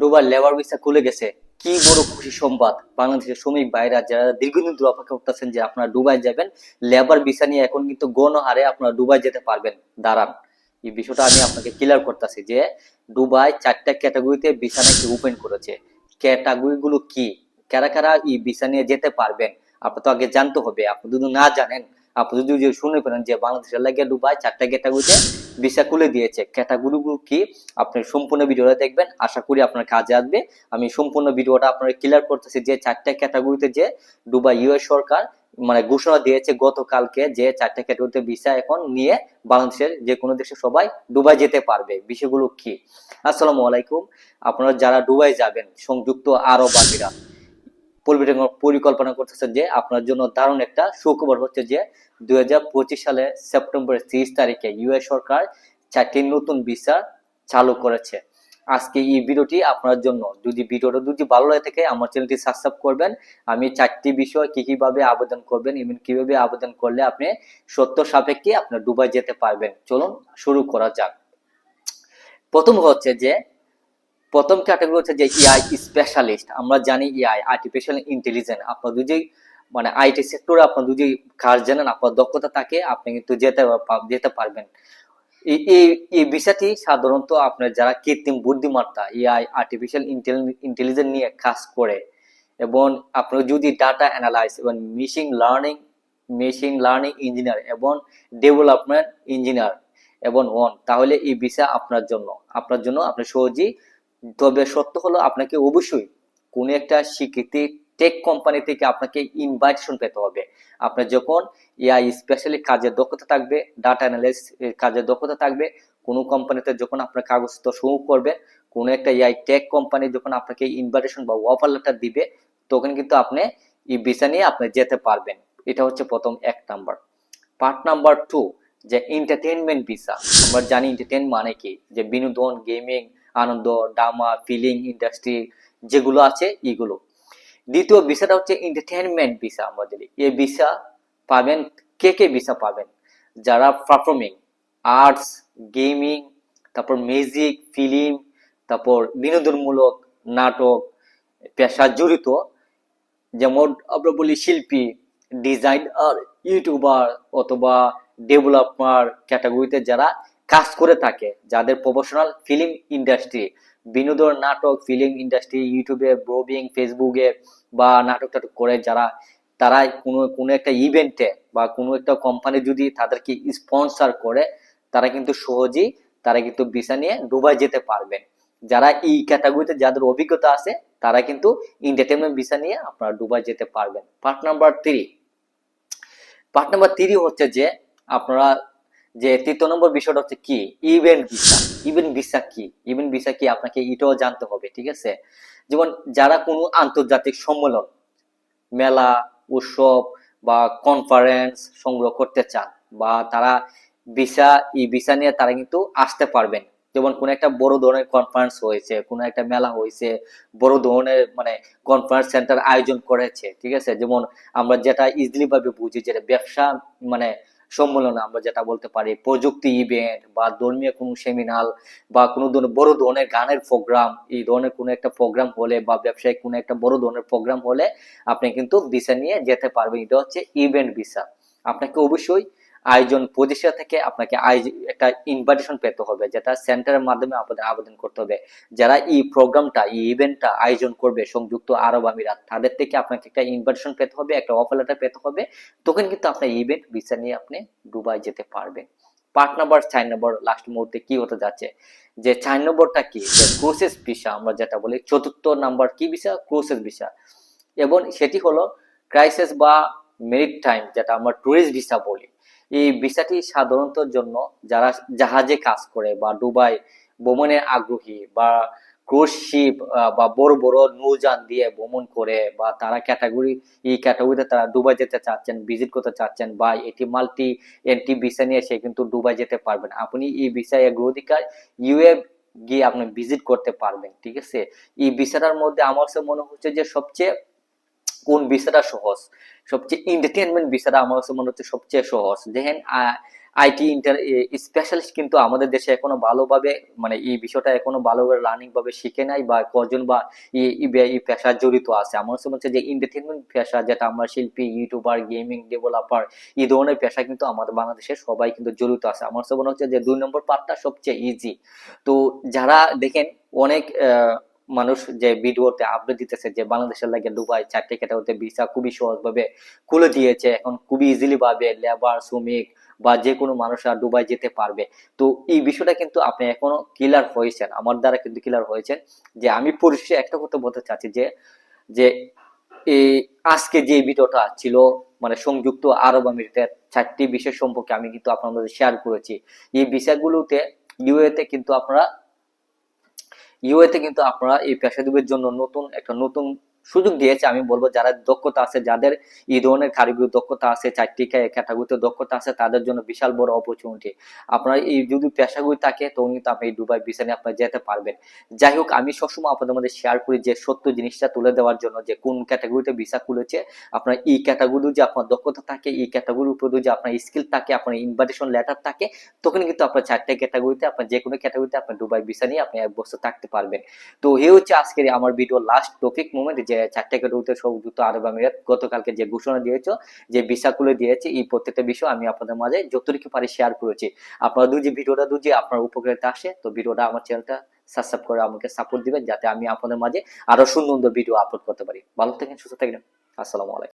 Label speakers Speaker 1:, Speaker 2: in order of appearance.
Speaker 1: ডুবার labour visa খুলে গেছে। কি বড় খুশি সংবাদ। বাংলাদেশের শ্রমিক ভাইরা যারা দীর্ঘদিন ধরে অপেক্ষা করতেছেন যে আপনারা দুবাই যাবেন, লেবার ভিসা নিয়ে এখন কিন্তু গণহারে আপনারা দুবাই যেতে পারবেন। দাঁড়ান, এই বিষয়টা আমি আপনাকে ক্লিয়ার করতেছি যে দুবাই চারটা ক্যাটাগরিতে ভিসা নাকি ওপেন করেছে। ক্যাটাগরি গুলো কি? কারা কারা এই ভিসা নিয়ে যেতে পারবেন? আপনি তো আগে জানতে হবে। আপনি যদি না জানেন, আপনি যদি শুনে পেলেন যে বাংলাদেশের লাগে দুবাই চারটা ক্যাটাগরিতে ভিসা খুলে দিয়েছে। ক্যাটাগরি গুলো কি? আপনি সম্পূর্ণ ভিডিওটা দেখবেন। আশা করি আপনার কাজে আসবে। আমি সম্পূর্ণ ভিডিওটা আপনার ক্লিয়ার করতেছি যে চারটা ক্যাটাগরিতে যে দুবাই ইউএস সরকার মানে ঘোষণা দিয়েছে গতকালকে যে চারটা ক্যাটাগরিতে ভিসা এখন নিয়ে বাংলাদেশের যে কোনো দেশে সবাই দুবাই যেতে পারবে। বিষয়গুলো কি? আসসালামু আলাইকুম। আপনারা যারা দুবাই যাবেন, সংযুক্ত আরব আমিরাত পরিকল্পনা করতেছেন যে আপনার জন্য দারুণ একটা সুখবর হচ্ছে যে দুই সালে সেপ্টেম্বরের তিরিশ তারিখে ইউএস সরকার চারটি নতুন ভিসা চালু করেছে। আজকে এই ভিডিওটি আপনার জন্য। যদি ভিডিওটা যদি ভালো লাগে থাকে, আমার চ্যানেলটি সাবস্ক্রাইব করবেন। আমি চারটি বিষয় কি কীভাবে আবেদন করবেন, এবং কীভাবে আবেদন করলে আপনি সত্য সাপেক্ষে আপনার ডুবাই যেতে পারবেন। চলুন শুরু করা যাক। প্রথম হচ্ছে যে প্রথম ক্যাটাগরি হচ্ছে যে ইআই স্পেশালিস্ট আমরা জানি ইআই আর্টিফিশিয়াল ইন্টেলিজেন্স আপনার যদি মানে আইটি সেক্টরে আপনার যদি কাজ জানেন, আপনার দক্ষতা থাকে, আপনি কিন্তু যেতে যেতে পারবেন। এই এই- বিষয়টি সাধারণত আপনার যারা কৃত্রিম বুদ্ধিমত্তা এআই আর্টিফিশিয়াল ইন্টেলিজেন্স নিয়ে কাজ করে, এবং আপনার যদি ডাটা অ্যানালাইজ এবং machine learning machine learning engineer এবং ডেভেলপমেন্ট ইঞ্জিনিয়ার এবং ওয়ান তাহলে এই বিষয় আপনার জন্য। আপনার জন্য আপনি সহজেই তবে সত্য হলো আপনাকে অবশ্যই কোনো একটা স্বীকৃতি টেক কোম্পানি থেকে আপনাকে ইনভাইটেশন পেতে হবে। আপনার যখন এআই স্পেশালি কাজের দক্ষতা থাকবে ডাটা অ্যানালিস্ট কাজের দক্ষতা থাকবে, কোনো কোম্পানিতে যখন আপনার কাগজপত্র শুরু করবে, কোনো একটা এআই টেক কোম্পানি যখন আপনাকে ইনভাইটেশন বা অফার লেটার দিবে, তখন কিন্তু আপনি এই ভিসা নিয়ে আপনি যেতে পারবেন। এটা হচ্ছে প্রথম এক নাম্বার পার্ট নাম্বার টু যে এন্টারটেনমেন্ট ভিসা আমরা জানি এন্টারটেন মানে কি? যে বিনোদন গেমিং আনন্দ ড্রামা ফিলিং ইন্ডাস্ট্রি যেগুলো আছে, এগুলো। দ্বিতীয় ভিসাটা হচ্ছে এন্টারটেনমেন্ট ভিসা আমাদের। এই ভিসা পাবেন, কে কে ভিসা পাবেন? যারা পারফর্মিং আর্টস গেমিং তারপর মিউজিক ফিল্ম তারপর বিনোদনমূলক, নাটক, পেশা জড়িত, যেমন আমরা বলি শিল্পী ডিজাইনার ইউটিউবার অথবা ডেভেলপার ক্যাটাগরিতে যারা কাজ করে থাকে, যাদের প্রফেশনাল ফিল্ম ইন্ডাস্ট্রি বিনোদন, নাটক ফিল্ম ইন্ডাস্ট্রি ইউটিউবে ব্লগিং ফেসবুকে বা নাটক টাটক করে যারা তারা কোনো কোনো একটা ইভেন্টে বা কোনো একটা কোম্পানি যদি তাদেরকে স্পন্সর করে, তারা কিন্তু সহজেই, তারা কিন্তু ভিসা নিয়ে দুবাই যেতে পারবেন। যারা এই ক্যাটাগরিতে যাদের অভিজ্ঞতা আছে, তারা কিন্তু এন্টারটেনমেন্ট ভিসা নিয়ে আপনারা দুবাই যেতে পারবেন। Part number three part number three হচ্ছে যে, আপনারা যে তৃতীয় নম্বর বিষয়টা হচ্ছে কি? ইভেন্ট ভিসা ইভেন্ট ভিসা কি? ইভেন্ট ভিসা কি আপনাকে এটাও জানতে হবে, ঠিক আছে? যেমন যারা কোনো আন্তর্জাতিক সম্মেলন, মেলা, উৎসব বা কনফারেন্স সংগ্রহ করতে চান বা তারা ভিসা এই ভিসা নিয়ে তারা কিন্তু আসতে পারবেন। যেমন কোন একটা বড় ধরনের কনফারেন্স হয়েছে, কোন একটা মেলা হয়েছে, বড় ধরনের মানে কনফারেন্স সেন্টার আয়োজন করেছে, ঠিক আছে? যেমন আমরা যেটা ইজিলি ভাবে বুঝি যেটা ব্যবসা মানে সম্মেলন আমরা যেটা বলতে পারি, প্রযুক্তি ইভেন্ট বা ধর্মীয় কোনো সেমিনার বা কোনো ধরনের বড় ধরনের গানের প্রোগ্রাম এই ধরনের কোনো একটা প্রোগ্রাম হলে বা ব্যবসায়িক কোনো একটা বড় ধরনের প্রোগ্রাম হলে আপনি কিন্তু ভিসা নিয়ে যেতে পারবেন। এটা হচ্ছে ইভেন্ট ভিসা আপনাকে অবশ্যই আয়োজন প্রতিষ্ঠা থেকে আপনাকে একটা ইনভাইটেশন পেতে হবে, যেটা সেন্টারের মাধ্যমে আপনাদের আবেদন করতে হবে। যারা এই প্রোগ্রামটা এই ইভেন্টটা আয়োজন করবে, সংযুক্ত আরব আমিরাত, তাদের থেকে আপনাকে একটা ইনভাইটেশন পেতে হবে, একটা অফার লেটার পেতে হবে। তখন কিন্তু আপনার ইভেন্ট ভিসা নিয়ে আপনি দুবাই যেতে পারবেন। পার্ট নাম্বার, চার নম্বর লাস্ট মুহূর্তে কি হতে যাচ্ছে? যে চার নম্বরটা কি? যে ক্রোসেস ভিসা আমরা যেটা বলি, চতুর্থ নাম্বার কি ভিসা ক্রোসেস ভিসা এবং সেটি হলো ক্রাইসিস বা মেরিট টাইম যেটা আমরা টুরিস্ট ভিসা বলি। এই ভিসাটি সাধারণত জন্য যারা জাহাজে কাজ করে বা দুবাই ভ্রমণে আগ্রহী বা ক্রুজ শিপ বা বড় বড় নৌযান দিয়ে ভ্রমণ করে বা তারা ক্যাটাগরি, এই ক্যাটাগরিতে তারা দুবাই যেতে চাচ্ছেন, ভিজিট করতে চাচ্ছেন বা এটি মাল্টি এন্টি ভিসা নিয়ে সে কিন্তু ডুবাই যেতে পারবেন। আপনি এই ভিসা অধিকার ইউএ গিয়ে আপনি ভিজিট করতে পারবেন, ঠিক আছে? এই ভিসাটার মধ্যে আমার মনে হচ্ছে যে সবচেয়ে কোন ভিসাটা সহজ? সবচেয়ে এন্টারটেনমেন্ট ভিসাটা আমার কাছে মনে হচ্ছে সবচেয়ে সহজ। দেখেন আইটি ইন্টার স্পেশালিস্ট কিন্তু আমাদের দেশে এখনও ভালোভাবে মানে এই বিষয়টা এখনও ভালোভাবে রানিং ভাবে শিখে নাই বা কজন বা এই- পেশা জড়িত আছে। আমার কাছে মনে হচ্ছে যে এন্টারটেনমেন্ট পেশা যেটা আমরা শিল্পী ইউটিউবার গেমিং ডেভেলপার এই ধরনের পেশা কিন্তু আমাদের বাংলাদেশে সবাই কিন্তু জড়িত আছে। আমার কাছে মনে হচ্ছে যে দুই নম্বর পার্টটা সবচেয়ে ইজি তো যারা দেখেন অনেক আহ, মানুষ যে ভিডিওতে আপডেট দিতেছে যে বাংলাদেশের লাগে দুবাই চারটে ক্যাটাগরিতে ভিসা খুবই সহজভাবে খুলে দিয়েছে, এখন খুবই ইজিলি ভাবে লেবার শ্রমিক বা যে কোনো মানুষ আর দুবাই যেতে পারবে। তো এই বিষয়টা কিন্তু আপনি এখনও ক্লিয়ার হয়েছেন, আমার দ্বারা কিন্তু ক্লিয়ার হয়েছেন যে আমি পরিশেষে একটা কথা বলতে চাচ্ছি যে যে এই আজকে যে ভিডিওটা ছিল মানে সংযুক্ত আরব আমিরাতের চারটি বিষয় সম্পর্কে আমি কিন্তু আপনাদের শেয়ার করেছি। এই বিষয়গুলোতে ইউএতে কিন্তু আপনারা ইউএতে কিন্তু আপনারা এই পেশাজীবীর জন্য নতুন একটা নতুন সুযোগ দিয়েছে। আমি বলব, যারা দক্ষতা আছে, যাদের এই ধরনের কারিগরি দক্ষতা আছে, চারটি ক্যাটাগরিতে দক্ষতা আছে, তাদের জন্য বিশাল বড় অপরচুনিটি আপনার এই যদি পেশাগুলি থাকে তখন কিন্তু আপনি দুবাই ভিসা নিয়ে আপনারা যেতে পারবেন। যাই হোক, আমি সবসময় আপনাদের মধ্যে শেয়ার করি যে সত্য জিনিসটা তুলে দেওয়ার জন্য, যে কোন ক্যাটাগরিতে ভিসা খুলেছে, আপনার এই ক্যাটাগরি যে আপনার দক্ষতা থাকে, এই ক্যাটাগরির উপর যে আপনার স্কিল থাকে, আপনার ইনভাইটেশন লেটার থাকে তখন কিন্তু আপনার চারটে ক্যাটাগরিতে আপনার যে কোনো ক্যাটাগরিতে আপনার দুবাই ভিসা নিয়ে আপনি এক বছর থাকতে পারবেন। তো এই হচ্ছে আজকের আমার ভিডিও লাস্ট টপিক মোমেন্ট যে চারটে ক্যাটাগরিতে সংযুক্ত আরব আমিরাত গতকালকে যে ঘোষণা দিয়েছে, যে ভিসাগুলো দিয়েছে, এই প্রত্যেকটা বিষয় আমি আপনাদের মাঝে যতটুকু পারি শেয়ার করেছি। আপনারা দুজি ভিডিওটা দুজি আপনার উপকারিতা আসে, তো ভিডিওটা আমার চ্যানেলটা সাবস্ক্রাইব করে আমাকে সাপোর্ট দিবেন, যাতে আমি আপনাদের মাঝে আরও সুন্দর ভিডিও আপলোড করতে পারি। ভালো থাকেন, সুস্থ থাকেন। আসসালামু আলাইকুম।